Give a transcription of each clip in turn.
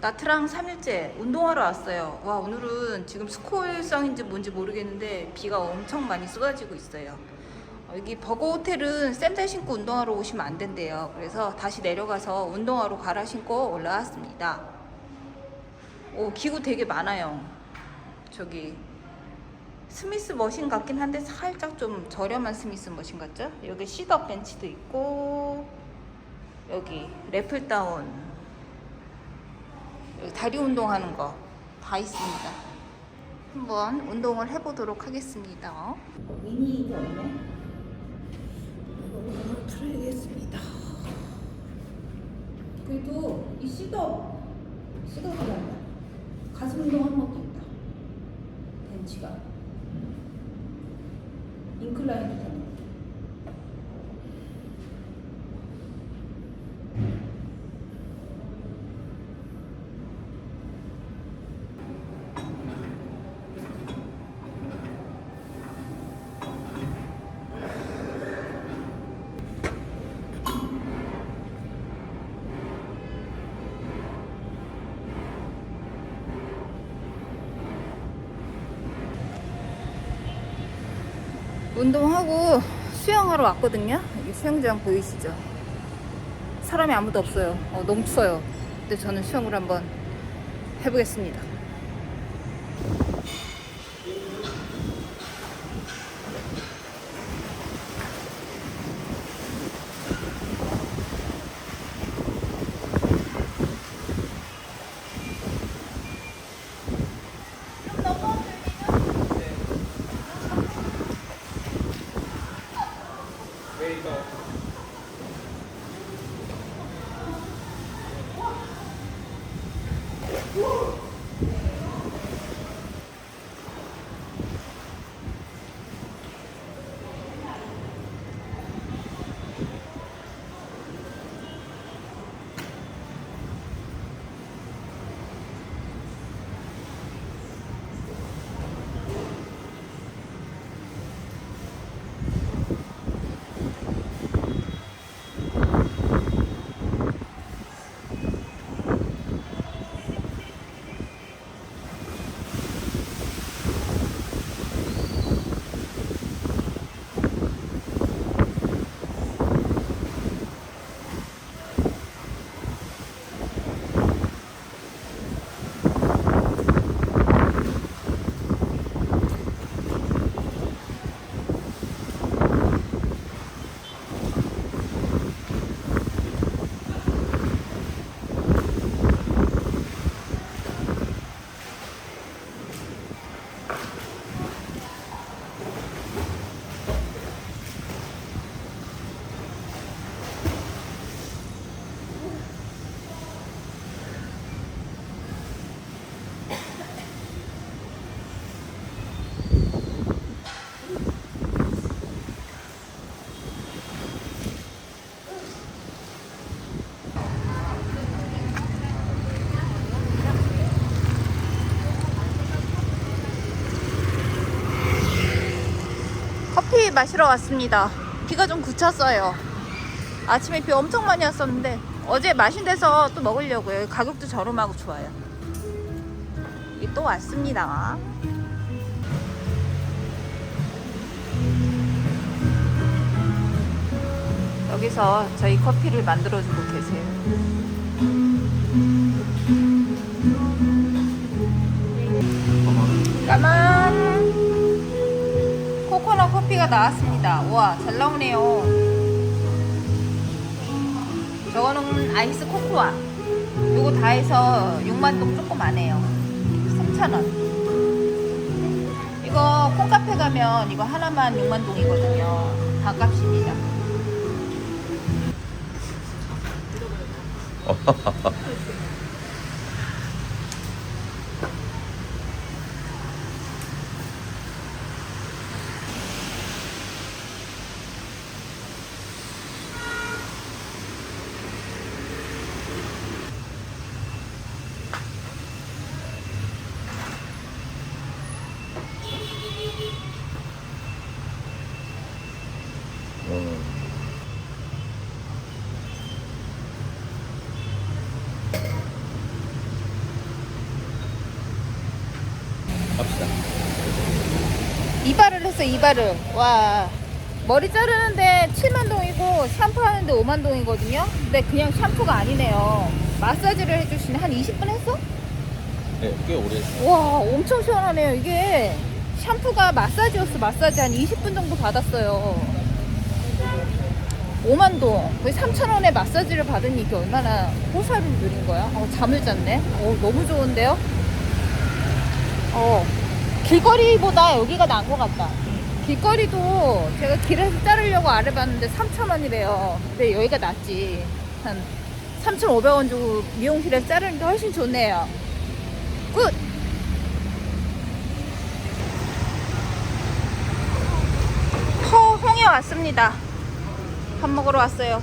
나트랑 3일째 운동하러 왔어요. 와, 오늘은 지금 스콜성인지 뭔지 모르겠는데 비가 엄청 많이 쏟아지고 있어요. 어, 여기 버거 호텔은 샌들 신고 운동하러 오시면 안 된대요. 그래서 다시 내려가서 운동화로 갈아 신고 올라왔습니다. 오, 기구 되게 많아요. 저기 스미스 머신 같긴 한데 살짝 좀 저렴한 스미스 머신 같죠? 여기 시더 벤치도 있고 여기 래플다운 여기 다리 운동하는 거 다 있습니다. 한번 운동을 해보도록 하겠습니다. 미니 이게 없네. 이거 틀어야겠습니다. 그래도 이 시더 시더가 나 가슴 운동하는 것도 있다. 벤치가 운동하고 수영하러 왔거든요. 여기 수영장 보이시죠? 사람이 아무도 없어요. 어, 너무 추워요. 근데 저는 수영을 한번 해보겠습니다. 마시러 왔습니다. 비가 좀 그쳤어요. 아침에 비 엄청 많이 왔었는데 어제 마신 데서 또 먹으려고요. 가격도 저렴하고 좋아요. 또 왔습니다. 여기서 저희 커피를 만들어주고 계세요. 커피가 나왔습니다. 우와, 잘 나오네요. 저거는 아이스 코코아. 요거 다 해서 6만동 조금 안 해요. 3,000원. 이거 콩카페 가면 이거 하나만 6만동이거든요. 다 값입니다. 이발을 했어 이발을. 와. 머리 자르는데 7만 동이고 샴푸 하는데 5만 동이거든요? 근데 그냥 샴푸가 아니네요. 마사지를 해주시네 한 20분 했어? 네, 꽤 오래 했어요. 와 엄청 시원하네요 이게. 샴푸가 마사지였어 마사지. 한 20분 정도 받았어요. 5만 동. 거의 3천 원에 마사지를 받으니 이게 얼마나 호사를 누린 거야? 어, 잠을 잤네? 어, 너무 좋은데요? 어 길거리보다 여기가 나은 것 같다 길거리도 제가 길에서 자르려고 알아봤는데 3천 원이래요 근데 여기가 낫지 한 3,500원 주고 미용실에서 자르는 게 훨씬 좋네요 굿! 허홍에 왔습니다. 밥 먹으러 왔어요.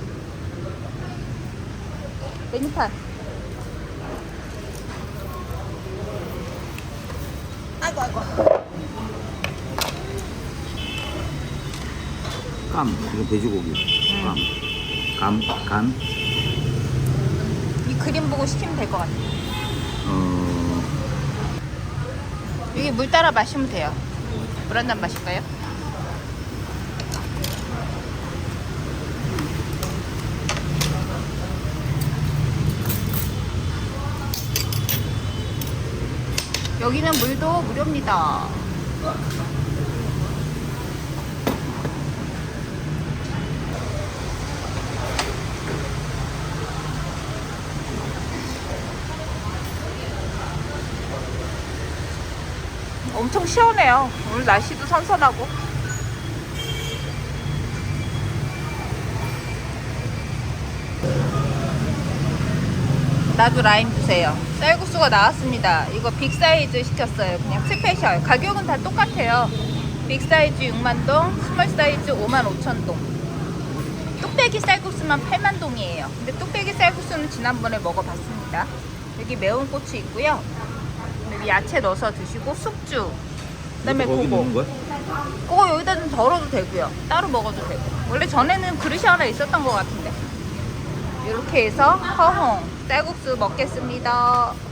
메뉴판. 깜, 이거 돼지고기. 깜. 감, 간, 이 그림 보고 시키면 될 것 같아요. 어, 여기 물 따라 마시면 돼요. 물 한 잔 마실까요? 여기는 물도 무료입니다. 엄청 시원해요. 오늘 날씨도 선선하고. 나도 라임 주세요. 쌀국수가 나왔습니다. 이거 빅 사이즈 시켰어요. 그냥 스페셜. 가격은 다 똑같아요. 빅 사이즈 6만 동, 스몰 사이즈 5만 5천 동. 뚝배기 쌀국수만 8만 동이에요. 근데 뚝배기 쌀국수는 지난번에 먹어봤습니다. 여기 매운 고추 있고요. 여기 야채 넣어서 드시고 숙주. 그다음에 거야? 그거 여기다 좀 덜어도 되고요. 따로 먹어도 되고. 원래 전에는 그릇이 하나 있었던 것 같은데. 이렇게 해서 허홍 쌀국수 먹겠습니다.